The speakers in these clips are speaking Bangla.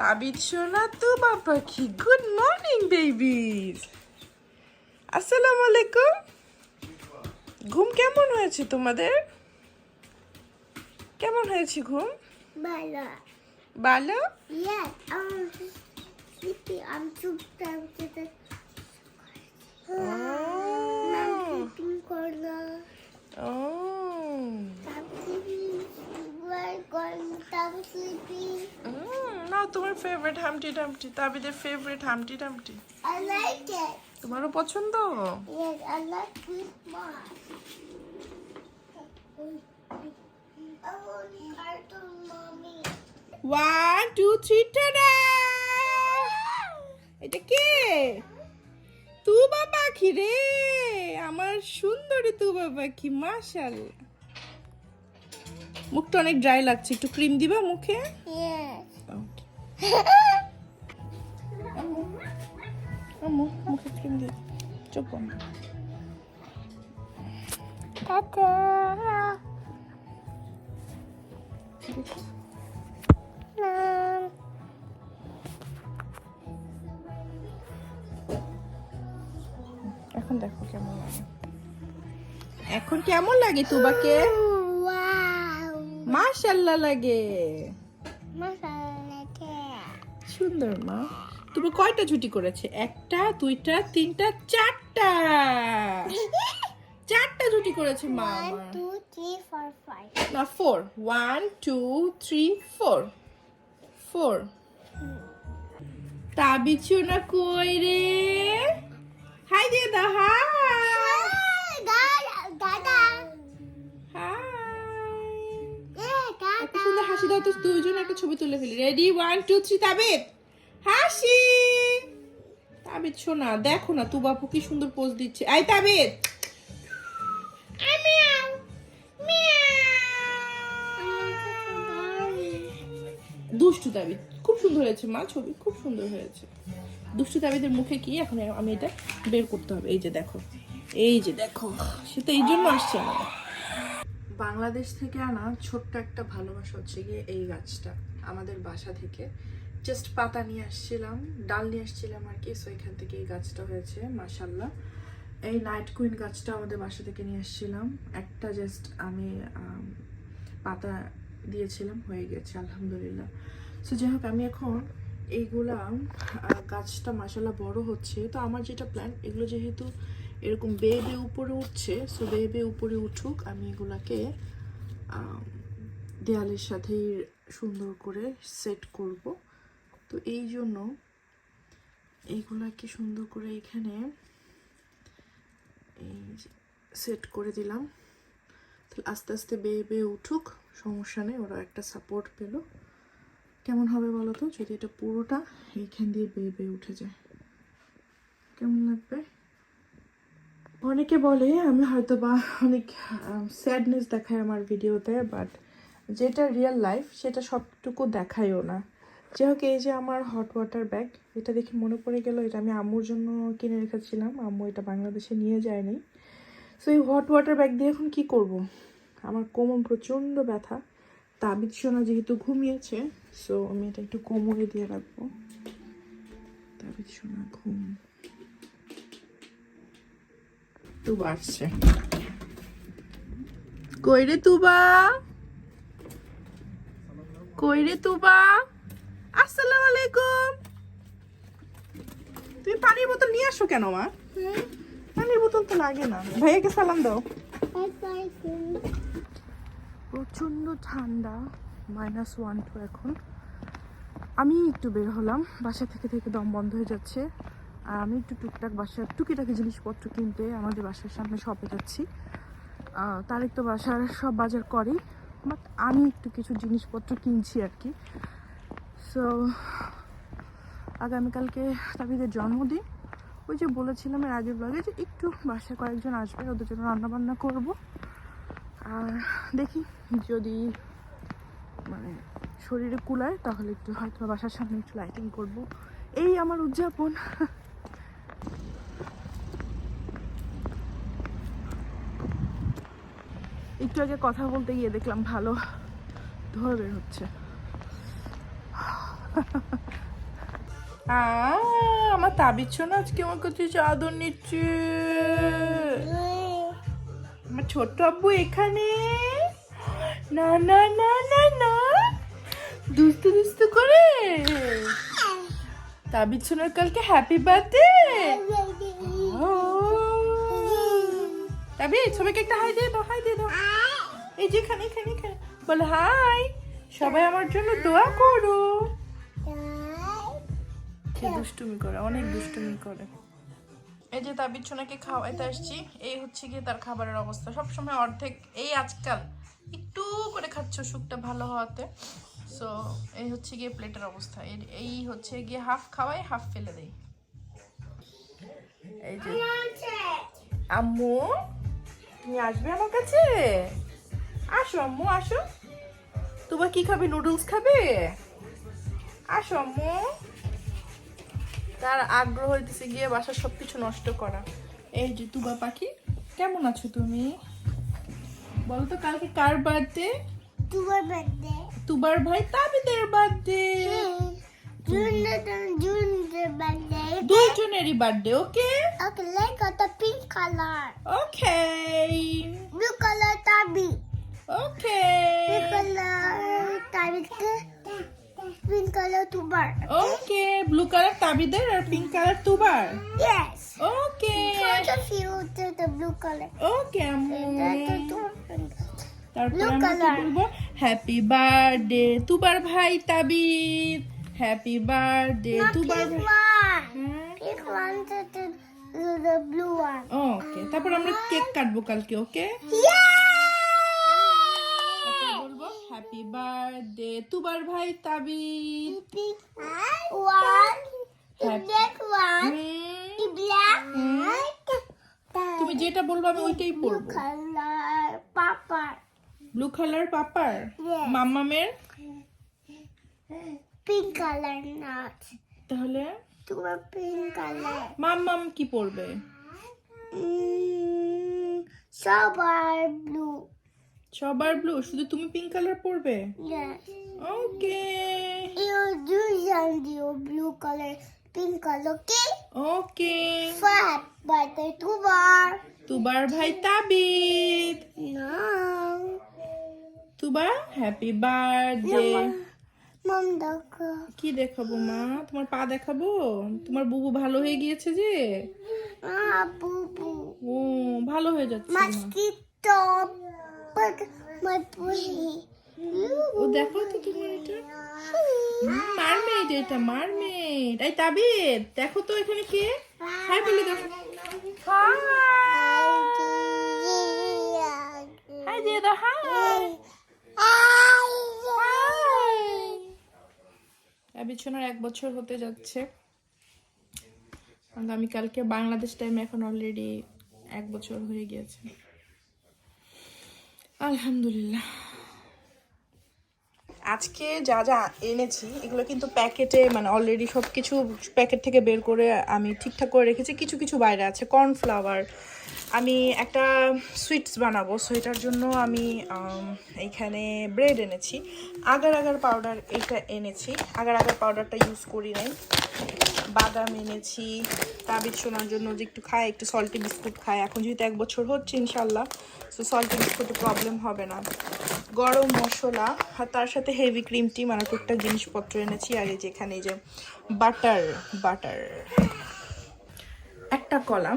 তাবিদ সোনা তো বাবা কি গুড মর্নিং বেবিজ আসসালামু আলাইকুম ঘুম কেমন হয়েছে তোমাদের কেমন হয়েছে ঘুম. ভালো Yes, I'm sleepy. I'm too tired to the I'm sleeping corner. O I'm sleeping. না তোমার ফেভারিট হামটি ডামটি তাবিদের ফেভারিট হামটি ডামটি. তোমারও পছন্দ. ওয়ান টু থ্রি টাডা এটা কে? তুবা পাখি রে? আমার সুন্দরী তুবা পাখি মাশাল মুখটা অনেক ড্রাই লাগছে। একটু ক্রিম দিবা মুখে? মুখে ক্রিম দিয়ে চোখ বন্ধ। এখন দেখো কেমন লাগে। এখন কেমন লাগে তুবাকে. মাশাল্লাহ লাগে। সুন্দর মা। তুমি কয়টা ছুটি করেছে? একটা দুইটা তিনটা চারটা। চারটা ছুটি করেছে মা. না four one two three four four তাবিছু না কই রে? হাই দিয়ে দাও hi Dada. Dada. Hi Yeah, একটা Dada. সুন্দর হাসি দাও তো দুইজন একটা ছবি তুলে ফেলি। Ready one two three Tabid হাসি! তাবিদ শোনা দেখো না তু বাপু কি সুন্দর পোজ দিচ্ছে। আই তাবিদ দুষ্টু তাবিদ খুব সুন্দর হয়েছে মা ছবি খুব সুন্দর হয়েছে। দুষ্টু তাবিদের মুখে কি? এখন আমি এটা বের করতে হবে। এই যে দেখো এই যে দেখো সে তো এই জন্য আসছে আমার বাংলাদেশ থেকে আনা ছোট্ট একটা ভালোবাসা হচ্ছে গিয়ে এই গাছটা, আমাদের বাসা থেকে। জাস্ট পাতা নিয়ে আসছিলাম, ডাল নিয়ে আসছিলাম আর কি সো এখান থেকে এই গাছটা হয়েছে মাসাল্লাহ এই নাইট কুইন গাছটা আমাদের বাসা থেকে নিয়ে আসছিলাম। একটা জাস্ট আমি পাতা দিয়েছিলাম, হয়ে গেছে, আলহামদুলিল্লাহ। সো যাই হোক, আমি এখন এইগুলা গাছটা মাসাল্লাহ বড় হচ্ছে। তো আমার যেটা প্ল্যান এগুলো যেহেতু এরকম বেয়ে বেয়ে উপরে উঠছে সো বেয়ে বেয়ে উপরে উঠুক, আমি এগুলাকে দেয়ালের সাথেই সুন্দর করে সেট করব। তো এই জন্য এইগুলাকে সুন্দর করে এখানে এই সেট করে দিলাম। তাহলে আস্তে আস্তে বেয়ে বেয়ে উঠুক, সমস্যা নেই, ওরা একটা সাপোর্ট পেল। কেমন হবে বলো তো? যদি এটা পুরোটা এইখান দিয়ে বেয়ে বেয়ে উঠে যায়। কেমন লাগবে? অনেকে বলে, আমি হয়তো বা অনেক স্যাডনেস দেখায় আমার ভিডিওতে বাট যেটা রিয়েল লাইফ সেটা সবটুকু দেখায়ও না। যাই হোক, এই যে আমার হট ওয়াটার ব্যাগ এটা দেখে মনে পড়ে গেল, এটা আমি আম্মুর জন্য কিনে রেখেছিলাম। আম্মু এটা বাংলাদেশে নিয়ে যায়নি। সো এই হট ওয়াটার ব্যাগ দিয়ে এখন কি করব? আমার কোমর প্রচণ্ড ব্যথা। তাবিদ সোনা যেহেতু ঘুমিয়েছে সো আমি এটা একটু কোমরে দিয়ে রাখব। তাবিদ সোনা, ঘুম। তুবা আসছে কই রে তুবা? কই রে তুবা? আসসালামু আলাইকুম। তুমি পানির বোতল নিয়ে আসো কেন, মা? পানির বোতল তো লাগে না। ভাইয়াকে সালাম দাও। প্রচণ্ড ঠান্ডা মাইনাস ওয়ান টু এখন। আমি একটু বের হলাম, বাসা থেকে থেকে দম বন্ধ হয়ে যাচ্ছে। আর আমি একটু টুকটাক বাসার টুকিটাকি জিনিসপত্র কিনতে আমাদের বাসার সামনে শপে যাচ্ছি। তারেক তো বাসার সব বাজার করে বাট আমি একটু কিছু জিনিসপত্র কিনছি আর কি। সো আগামীকালকে তাবিদের জন্মদিন। ওই যে বলেছিলাম এর আগের ব্লগে যে একটু বাসায় কয়েকজন আসবে, ওদের জন্য রান্নাবান্না করব। আর দেখি যদি মানে শরীরে কুলায়, তাহলে একটু হয়তো বাসার সামনে একটু লাইটিং করব। এই আমার উদযাপন। একটু আগে কথা বলতে গিয়ে দেখলাম ভালো ধোয়া বের হচ্ছে। আমার তাবিজ না আজকে আমার কাছে চাদর নিচ্ছে। আমার ছোট্ট আব্বু এখানে। না না না না না। দুস্তু দুস্তু করে। তাবিজ সোনার কালকে হ্যাপি বার্থডে তাবিজ সবাইকে একটা হাই দিয়ে দাও হাই দিয়ে দাও। এই যে এখানে এখানে এখানে। বলো হাই সবাই আমার জন্য দোয়া করো। সে দুষ্টুমি করে অনেক দুষ্টুমি করে। এই যে তার বিছুনাকে খাওয়াইতে আসছি এই হচ্ছে গিয়ে তার খাবারের অবস্থা। সব সময় অর্ধেক এই আজকাল একটু করে খাচ্ছ সুখটা ভালো হওয়াতে। সো এই হচ্ছে গিয়ে প্লেটের অবস্থা। এই হচ্ছে গিয়ে হাফ খাওয়াই হাফ ফেলে দেই। এই যে আম্মু তুমি আসবে আমার কাছে? আসো আম্মু আসো। তোমার কি খাবে? নুডলস খাবে? আসো আম্মু। তার আগ্রহ হইতেছে গিয়ে বাসার সবকিছু নষ্ট করা। এই যে তুবা পাখি কেমন আছো তুমি? বলো তো কালকে কার বার্থডে তোমার বার্থডে তুবার ভাই তাবিদের birthday June June birthday okay let's go to pink color. Okay Blue color tabi. Okay Blue color tabi. Pink color tubar. Okay blue colour তাবিদের R pink colour তুবার Yes. Okay Photo you to the blue color. Okay আম্মু That's the two. তারপর Blue আমরা কি color. বলবো হ্যাপি বার্থডে তুবার ভাই তাবিদ হ্যাপি বার্থডে No, তুবার pink ভাই one. Pink one to the blue one. তারপর আমরা কেক কাটবো কালকে, ওকে? হ্যাপি বার্থডে তোমার ভাই তাবি hmm. hmm. তুমি যেটা বলব আমি ওইটাই বলব। পাপার ব্লু কালার পাপার মামামের পিঙ্ক কালার নাচ তাহলে? to a pink color. Mom, mom, কি পরবে? সবার ব্লু সবার ব্লু শুধু তুমি পিঙ্ক কালার পরবে? ওকে ইউ ডু জান দিও blue colour pink colour okay okay ফাট বাই তাই তুবার তুবার ভাই তাবিত না Tuba happy birthday Mom, dog. কি দেখাবো মা? তোমার পা দেখাবো? তোমার বুবু ভালো হয়ে গিয়েছে যে? boo. ও ভালো হয়ে যাচ্ছে ও দেখো তো তোমার এটা। মারমেড এটা মারমেড এই তাবিদ দেখো তো এখানে কে? হাই বলে দেখো হাই। দিয়ে দাও হাই। বিছানার এক বছর হতে যাচ্ছে। আমি কালকে বাংলাদেশ টাইম এখন অলরেডি এক বছর হয়ে গিয়েছে। আলহামদুলিল্লাহ। আজকে যা যা এনেছি, এগুলো কিন্তু প্যাকেটে মানে অলরেডি সব কিছু প্যাকেট থেকে বের করে আমি ঠিকঠাক করে রেখেছি। কিছু কিছু বাইরে আছে কর্নফ্লাওয়ার আমি একটা সুইটস বানাবো সো এটার জন্য আমি এইখানে ব্রেড এনেছি। আগার আগার পাউডার এটা এনেছি। আগার আগার পাউডারটা ইউজ করি নাই। বাদাম এনেছি, তাবিজ শোনার জন্য যে একটু খায়, একটু সল্টি বিস্কুট খায়। এখন যেহেতু এক বছর হচ্ছে ইনশাল্লাহ সো সল্টি বিস্কুটে প্রবলেম হবে না। গরম মশলা, আর তার সাথে হেভি ক্রিম টিম আর টুকটাক জিনিসপত্র এনেছি। আর এই যে এখানে এই যে বাটার বাটার একটা কলা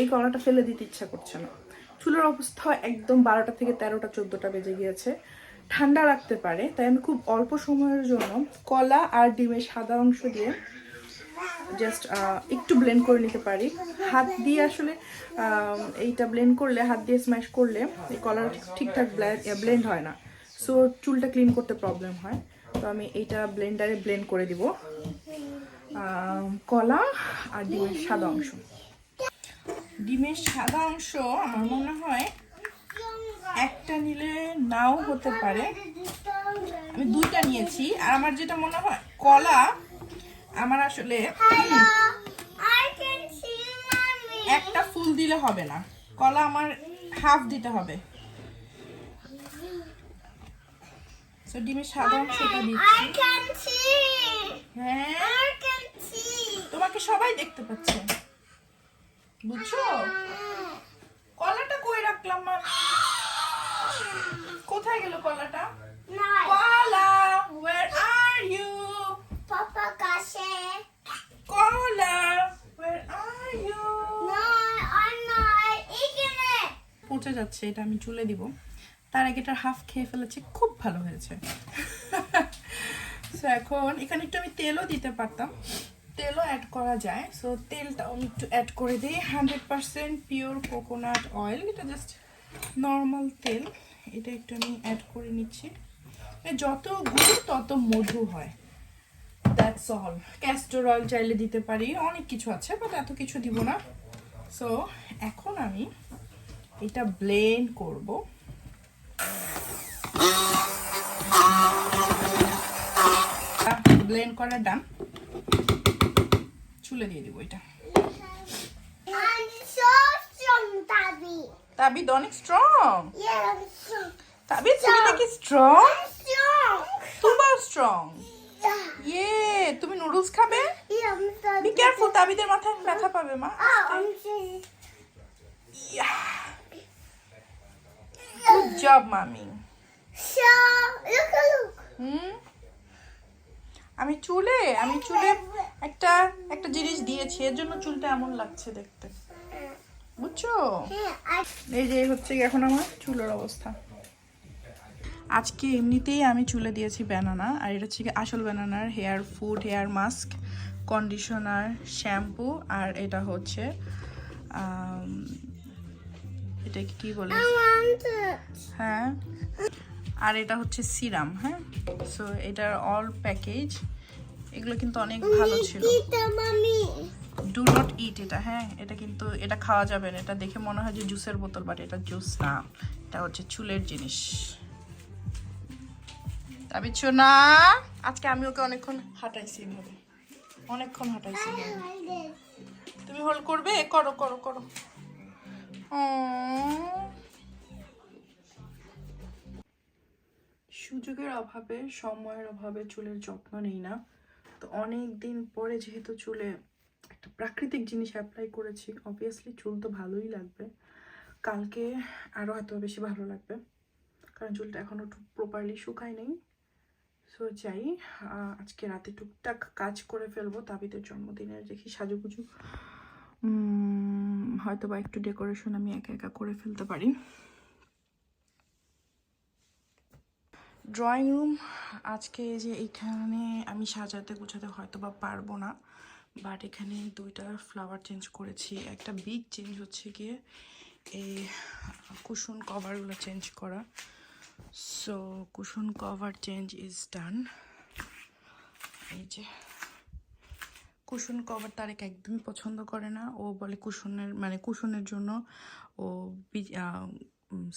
এই কলাটা ফেলে দিতে ইচ্ছা করছে না। চুলের অবস্থা একদম বারোটা থেকে তেরোটা, চোদ্দোটা বেজে গিয়েছে। ঠান্ডা রাখতে পারে, তাই আমি খুব অল্প সময়ের জন্য কলা আর ডিমের সাদা অংশ দিয়ে জাস্ট একটু ব্লেন্ড করে নিতে পারি। হাত দিয়ে আসলে এইটা ব্লেন্ড করলে, হাত দিয়ে স্ম্যাশ করলে এই কলার ঠিকঠাক ব্লেন্ড হয় না। সো চুলটা ক্লিন করতে প্রবলেম হয়। তো আমি এইটা ব্লেন্ডারে ব্লেন্ড করে দিব। কলা আর ডিমের সাদা অংশ। ডিমের সাদা অংশ আমার মনে হয় একটা নিলে নাও হতে পারে আমি দুইটা নিয়েছি আর আমার যেটা মনে হয় কলা আমার আসলে. একটা ফুল দিলে হবে না কলা আমার হাফ দিতে হবে সো ডিমের সাদা অংশটা দিচ্ছি. হ্যাঁ. তোমাকে সবাই দেখতে পাচ্ছে বুঝছ? কলাটা কই রাখলাম মা? কোথায় গেল কলাটা. কলা where are you? Papa Kashe. কলা where are you? পচে যাচ্ছে এটা আমি চুলে দিব। তার আগে এটার হাফ খেয়ে ফেলেছি খুব ভালো হয়েছে। সো এখন এখানে একটু আমি তেলও দিতে পারতাম। তেলও অ্যাড করা যায়। সো তেলটাও আমি একটু অ্যাড করে দিই। Hundred percent pure coconut oil এটা জাস্ট নর্মাল তেল। এটা একটু আমি অ্যাড করে নিচ্ছি। যত গুঁড়ো, তত মধু হয়। দ্যাটস অল ক্যাস্টর অয়েল চাইলে দিতে পারি। অনেক কিছু আছে বাট এত কিছু দিব না। সো এখন আমি এটা ব্লেন্ড করব। ব্লেন্ড করা ডান চুলে দিয়ে দিব এটা. তাবিদ অনেক স্ট্রং. তাবিদ তুমি নাকি স্ট্রং তুমিও স্ট্রং ইয়ে তুমি নুডলস খাবে? বি কেয়ারফুল তাবিদের মাথায় ব্যথা পাবে মা। Oh, গুড জব মামি. হুম আমি চুলে আমি চুলে একটা একটা জিনিস দিয়েছি এর জন্য চুলটা এমন লাগছে দেখতে। বুঝছ? এই যে হচ্ছে এখন আমার চুলের অবস্থা। আজকে এমনিতেই আমি চুলে দিয়েছি ব্যানানা আর এটা হচ্ছে আসল ব্যানানার hair food hair mask conditioner shampoo আর এটা হচ্ছে এটাকে কি বলে. হ্যাঁ? আর এটা হচ্ছে সিরাম হ্যাঁ? সো এটার অল প্যাকেজ এগুলো কিন্তু অনেক ভালো ছিল। ডু নট ইট এটা হ্যাঁ? এটা কিন্তু এটা খাওয়া যাবে না। এটা দেখে মনে হয় যে জুসের বোতল বাট এটা জুস না। এটা হচ্ছে চুলের জিনিস। তবে না আজকে আমি ওকে অনেকক্ষণ হাঁটাইছি এভাবে। অনেকক্ষণ হাঁটাইছি. তুমি হোল্ড করবে? করো করো করো। Aww. সুযোগের অভাবে, সময়ের অভাবে চুলের যত্ন নেই না। তো অনেক দিন পরে যেহেতু চুলে একটা প্রাকৃতিক জিনিস অ্যাপ্লাই করেছি অবভিয়াসলি চুল তো ভালোই লাগবে। কালকে আরও হয়তো বেশি ভালো লাগবে, কারণ চুলটা এখনও একটু প্রপারলি শুকায় নেই। সো যাই আজকে রাতে টুকটাক কাজ করে ফেলব তাবিদের জন্মদিনের দেখি সাজুগুজু। হয়তো বা একটু ডেকোরেশন আমি একা একা করে ফেলতে পারি। ড্রয়িং রুম আজকে যে এখানে আমি সাজাতে গুছাতে হয়তো বা পারব না বাট এখানে দুইটা ফ্লাওয়ার চেঞ্জ করেছি। একটা বিগ চেঞ্জ হচ্ছে গিয়ে এই কুশন কভারগুলো চেঞ্জ করা। So cushion cover change is done এই যে কুশন কভার তারেক একদমই পছন্দ করে না। ও বলে কুশনের মানে কুশনের জন্য ও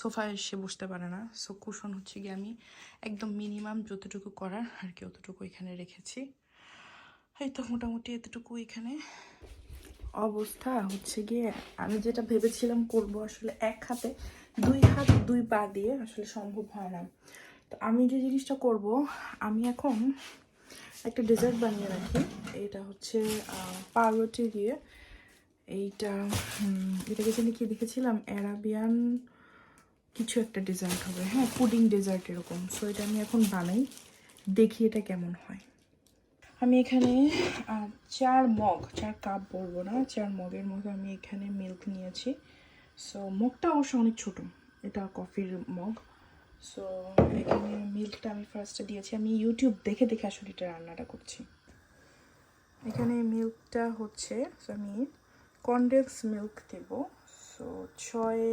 সোফায় এসে বসতে পারে না। সো কুশন হচ্ছে গিয়ে আমি একদম মিনিমাম যতটুকু করার আর কি অতটুকু এখানে রেখেছি। এই তো মোটামুটি এতটুকু এখানে। অবস্থা হচ্ছে গিয়ে আমি যেটা ভেবেছিলাম করব আসলে এক হাতে, দুই হাত, দুই পা দিয়ে আসলে সম্ভব হয় না। তো আমি যে জিনিসটা করব, আমি এখন একটা ডেজার্ট বানিয়ে রাখি। এটা হচ্ছে পাউরুটি দিয়ে। এইটা এটাকে জানি কি দেখেছিলাম? অ্যারাবিয়ান কিছু একটা ডেজার্ট হবে। হ্যাঁ পুডিং ডেজার্ট এরকম। সো এটা আমি এখন বানাই। দেখি এটা কেমন হয়। আমি এখানে চার মগ, চার কাপ বলব না, চার মগের মধ্যে আমি এখানে মিল্ক নিয়েছি। সো মগটা অবশ্য অনেক ছোট। এটা কফির মগ। সো এখানে মিল্কটা আমি ফার্স্টে দিয়েছি। আমি ইউটিউব দেখে দেখে আসলে এটা রান্নাটা করছি। এখানে মিল্কটা হচ্ছে আমি কনডেন্স মিল্ক দেবো। সো ছয়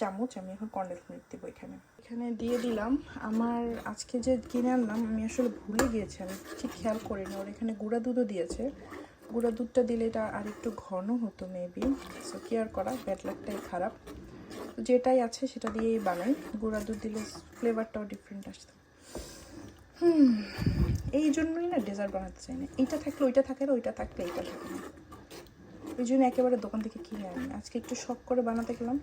চামচ, আমি এখন কনডেন্স মিল্ক দেবো এখানে। এখানে দিয়ে দিলাম আমার আজকে যে কিনে আনলাম, আমি আসলে ভুলে গিয়েছি আমি ঠিক খেয়াল করিনি। ওর এখানে গুঁড়া দুধও দিয়েছে। গুঁড়া দুধটা দিলে এটা আর একটু ঘন হতো মেবি সো কি আর করা ব্যাড লাকটাই খারাপ। যেটাই আছে সেটা দিয়েই বানাই। গুঁড়া দুধ দিলে ফ্লেভারটাও ডিফারেন্ট আসতো। হুম, এই জন্যই না ডেজার্ট বানাতে চাই না। এইটা থাকলে ওইটা থাকে না, ওইটা থাকলে এইটা থাকে না। ওই জন্য একেবারে দোকান থেকে কিনে আনি। আজকে একটু শখ করে বানাতে গেলাম।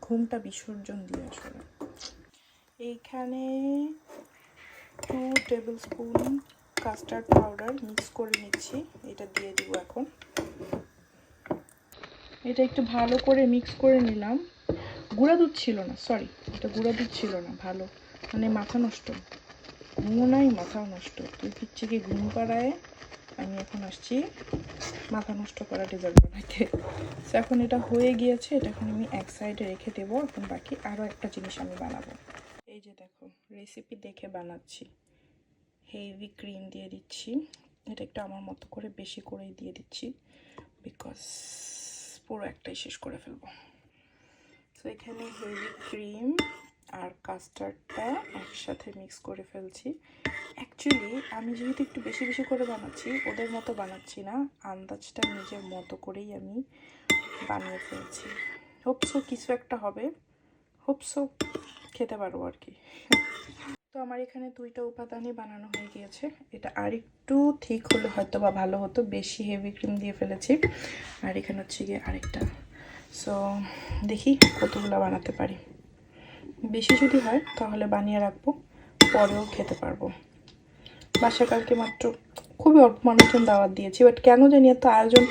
ঘুমটা বিসর্জন দিয়ে আসলে। এইখানে two tablespoon custard powder mix করে নিচ্ছি, এটা দিয়ে দিব এখন। এটা একটু ভালো করে মিক্স করে নিলাম। গুঁড়া দুধ ছিল না সরি এটা গুঁড়া দুধ ছিল না, ভালো। মানে মাথা নষ্ট। ঘুমো নাই মাথাও নষ্ট। তুই পিচ্ছি কি ঘুম পাড়ায়? আমি এখন আসছি। মাথা নষ্ট করা ডেজার্ট বানাইতে এখন এটা হয়ে গিয়েছে, এটা এখন আমি এক সাইডে রেখে দেবো, এখন বাকি আরও একটা জিনিস আমি বানাবো। এই যে দেখো রেসিপি দেখে বানাচ্ছি। হেভি ক্রিম দিয়ে দিচ্ছি। এটা একটু আমার মতো করে বেশি করেই দিয়ে দিচ্ছি বিকজ পুরো একটাই শেষ করে ফেলব। তো এখানে হেভি ক্রিম আর কাস্টার্ডটা একসাথে মিক্স করে ফেলছি। অ্যাকচুয়ালি আমি যেহেতু একটু বেশি বেশি করে বানাচ্ছি, ওদের মতো বানাচ্ছি না। আন্দাজটা নিজের মতো করেই আমি বানিয়ে ফেলছি। হোপসো কিছু একটা হবে। হোপসো খেতে পারব আর কি। তো আমার এখানে দুইটা উপাদানই বানানো হয়ে গিয়েছে। এটা আর একটু ঠিক হলে হয়তো বা ভালো হতো। বেশি হেভি ক্রিম দিয়ে ফেলেছি। আর এখানে হচ্ছে গিয়ে আরেকটা। সো দেখি কতগুলো বানাতে পারি। বেশি যদি হয়, তাহলে বানিয়ে রাখব। পরেও খেতে পারব। বাসা কালকে মাত্র খুবই অল্প মানুষজন দাওয়াত দিয়েছি বাট কেন জানি এত আয়োজন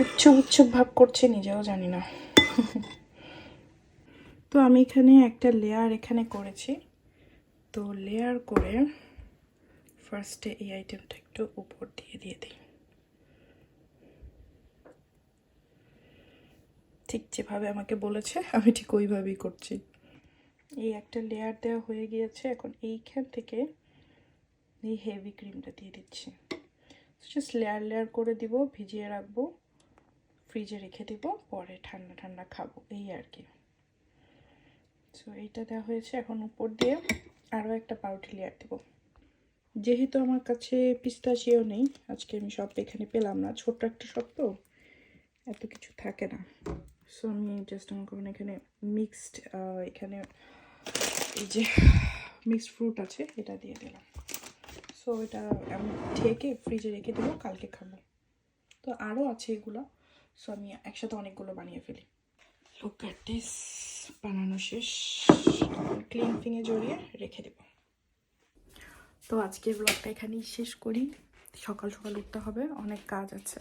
উচ্ছুক উচ্ছুক ভাব করছে নিজেও জানি না। তো আমি এখানে একটা লেয়ার এখানে করেছি। তো লেয়ার করে ফার্স্টে এই আইটেমটা একটু উপর দিয়ে দিয়ে দিই। ঠিক যেভাবে আমাকে বলেছে, আমি ঠিক ওইভাবেই করছি। এই একটা লেয়ার দেওয়া হয়ে গিয়েছে, এখন এইখান থেকে এই হেভি ক্রিমটা দিয়ে দিচ্ছি। জাস্ট লেয়ার লেয়ার করে দিব, ভিজিয়ে রাখব ফ্রিজে রেখে দিব, পরে ঠান্ডা ঠান্ডা খাব, এই আর কি। সো এইটা দেওয়া হয়েছে, এখন উপর দিয়ে আরও একটা পাউডার লেয়ার দেবো। যেহেতু আমার কাছে পিস্তাচিও নেই, আজকে আমি সব এখানে পেলাম না, ছোট্ট একটা সব তো, এত কিছু থাকে না। সো আমি জাস্ট আমার কারণ এখানে মিক্সড এখানে এই যে মিক্সড ফ্রুট আছে, এটা দিয়ে দিলাম। সো এটা আমি ঢেকে ফ্রিজে রেখে দেবো, কালকে খাব। তো আরও আছে এগুলো। সো আমি একসাথে অনেকগুলো বানিয়ে ফেলি। লুক অ্যাট বানানো শেষ। ক্লিন ফিঙে জড়িয়ে রেখে দেব। তো আজকের ব্লগটা এখানেই শেষ করি। সকাল সকাল উঠতে হবে, অনেক কাজ আছে।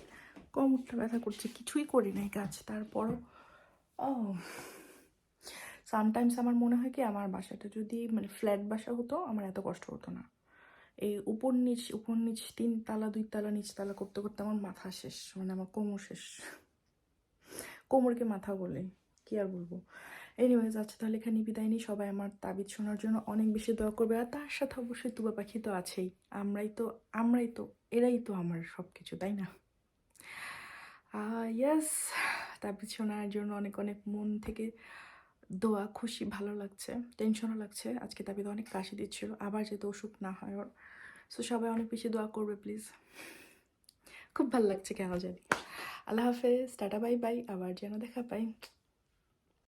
কম উঠতে ব্যথা করছে, কিছুই করি নাই কাজ। তারপরও ও সামটাইমস আমার মনে হয় কি, আমার বাসাটা যদি মানে ফ্ল্যাট বাসা হতো, আমার এত কষ্ট হতো না। এই উপর নিচ উপর নিচ তিন তালা, দুই তালা, নিচ তালা করতে করতে আমার মাথা শেষ মানে আমার কোমর শেষ। কোমরকে মাথা বলে, কি আর বলব? এনিওয়েজ আচ্ছা তাহলে এখানে বিদায় নিই। সবাই আমার তাবিজ শোনার জন্য অনেক বেশি দোয়া করবে। আর তার সাথে অবশ্যই তুবা পাখি তো আছেই। আমরাই তো আমরাই তো, এরাই তো আমার সব কিছু তাই না? ইয়াস তাবিজ শোনার জন্য অনেক অনেক মন থেকে দোয়া, খুশি, ভালো লাগছে টেনশনও লাগছে। আজকে তাবিদ অনেক কাশি দিচ্ছিল। আবার যাতে অসুখ না হয় ওর সো সবাই অনেক বেশি দোয়া করবে প্লিজ খুব ভালো লাগছে কেন জানি। আল্লাহ হাফেজ, টাটা বাই বাই আবার যেন দেখা পাই।